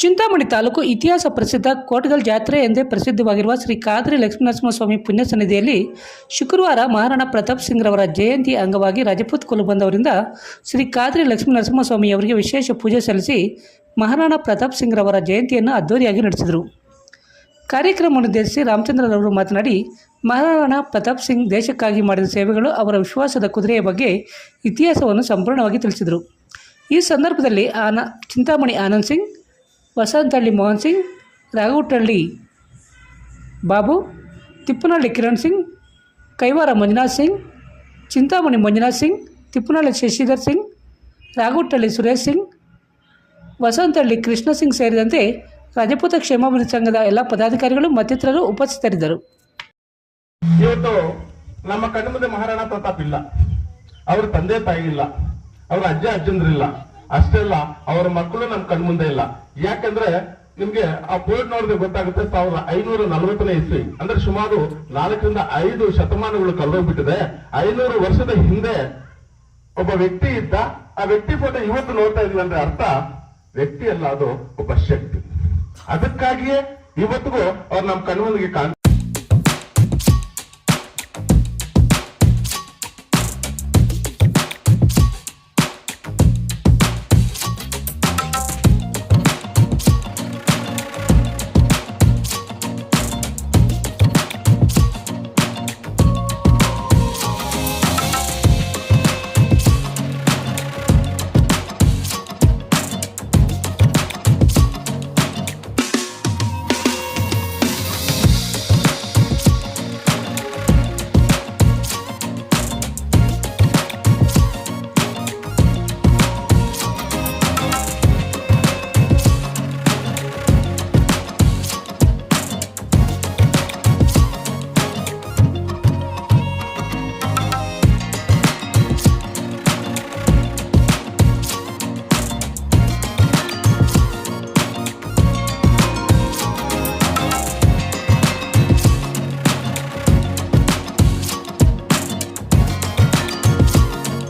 ಚಿಂತಾಮಣಿ ತಾಲೂಕು ಇತಿಹಾಸ ಪ್ರಸಿದ್ಧ ಕೋಟಗಲ್ ಜಾತ್ರೆ ಎಂದೇ ಪ್ರಸಿದ್ಧವಾಗಿರುವ ಶ್ರೀ ಕಾದ್ರಿ ಲಕ್ಷ್ಮೀನರಸಿಂಹಸ್ವಾಮಿ ಪುಣ್ಯ ಸನ್ನಿಧಿಯಲ್ಲಿ ಶುಕ್ರವಾರ ಮಹಾರಾಣಾ ಪ್ರತಾಪ್ ಸಿಂಗ್ರವರ ಜಯಂತಿ ಅಂಗವಾಗಿ ರಜಪೂತ್ ಕುಲ ಬಂದವರಿಂದ ಶ್ರೀ ಕಾದ್ರಿ ಲಕ್ಷ್ಮೀನರಸಿಂಹಸ್ವಾಮಿಯವರಿಗೆ ವಿಶೇಷ ಪೂಜೆ ಸಲ್ಲಿಸಿ ಮಹಾರಾಣಾ ಪ್ರತಾಪ್ ಸಿಂಗ್ರವರ ಜಯಂತಿಯನ್ನು ಅದ್ದೂರಿಯಾಗಿ ನಡೆಸಿದರು. ಕಾರ್ಯಕ್ರಮವನ್ನುದ್ದೇಶಿಸಿ ರಾಮಚಂದ್ರರವರು ಮಾತನಾಡಿ, ಮಹಾರಾಣಾ ಪ್ರತಾಪ್ ಸಿಂಗ್ ದೇಶಕ್ಕಾಗಿ ಮಾಡಿದ ಸೇವೆಗಳು ಅವರ ವಿಶ್ವಾಸದ ಕುದುರೆಯ ಬಗ್ಗೆ ಇತಿಹಾಸವನ್ನು ಸಂಪೂರ್ಣವಾಗಿ ತಿಳಿಸಿದರು. ಈ ಸಂದರ್ಭದಲ್ಲಿ ಆನ ಚಿಂತಾಮಣಿ ಆನಂದ್ ಸಿಂಗ್ ವಸಂತಹಳ್ಳಿ ಮೋಹನ್ ಸಿಂಗ್ ರಾಘವಟಳ್ಳಿ ಬಾಬು, ತಿಪ್ಪನಹಳ್ಳಿ ಕಿರಣ್ ಸಿಂಗ್, ಕೈವಾರ ಮಂಜುನಾಥ್ ಸಿಂಗ್, ಚಿಂತಾಮಣಿ ಮಂಜುನಾಥ್ ಸಿಂಗ್, ತಿಪ್ಪನಹಳ್ಳಿ ಶಶಿಧರ್ ಸಿಂಗ್ ರಾಘವಟಳ್ಳಿ ಸುರೇಶ್ ಸಿಂಗ್, ವಸಂತಹಳ್ಳಿ ಕೃಷ್ಣ ಸಿಂಗ್ ಸೇರಿದಂತೆ ರಾಜಪೂತ ಕ್ಷೇಮಾಭಿವೃದ್ಧಿ ಸಂಘದ ಎಲ್ಲ ಪದಾಧಿಕಾರಿಗಳು ಮತ್ತಿತರರು ಉಪಸ್ಥಿತರಿದ್ದರು. ಇವತ್ತು ನಮ್ಮ ಕಣ್ಣು ಮುಂದೆ ಮಹಾರಾಣಾ ಪ್ರತಾಪ್ ಇಲ್ಲ. ಅವ್ರ ತಂದೆ ತಾಯಿ ಇಲ್ಲ. ಅವ್ರ ಅಜ್ಜ ಅಜ್ಜಂದ್ರಿಲ್ಲ ಅಷ್ಟೇ ಅಲ್ಲ ಅವರ ಮಕ್ಕಳು ನಮ್ಮ ಕಣ್ಮುಂದೆ ಇಲ್ಲ. ಯಾಕಂದ್ರೆ ನಿಮ್ಗೆ ಆ ಪೋರ್ಟ್ ನೋಡಿದ್ರೆ ಗೊತ್ತಾಗುತ್ತೆ ಸಾವಿರದ ಐನೂರ ನಲವತ್ತನೇ ಇಸ್ವಿ. ಅಂದ್ರೆ ಸುಮಾರು ನಾಲ್ಕರಿಂದ ಐದು ಶತಮಾನಗಳು ಕಳೆದೋಗ್ಬಿಟ್ಟಿದೆ. ಐನೂರು ವರ್ಷದ ಹಿಂದೆ ಒಬ್ಬ ವ್ಯಕ್ತಿ ಇದ್ದ. ಆ ವ್ಯಕ್ತಿ ಫೋಟೋ ಇವತ್ತು ನೋಡ್ತಾ ಇದ್ವಿ ಅಂದ್ರೆ ಅರ್ಥ, ವ್ಯಕ್ತಿ ಅಲ್ಲ ಅದು ಒಬ್ಬ ಶಕ್ತಿ. ಅದಕ್ಕಾಗಿಯೇ ಇವತ್ತಿಗೂ ಅವ್ರು ನಮ್ಮ ಕಣ್ಮುಂದಿಗೆ ಕಾಣ್ತಾರೆ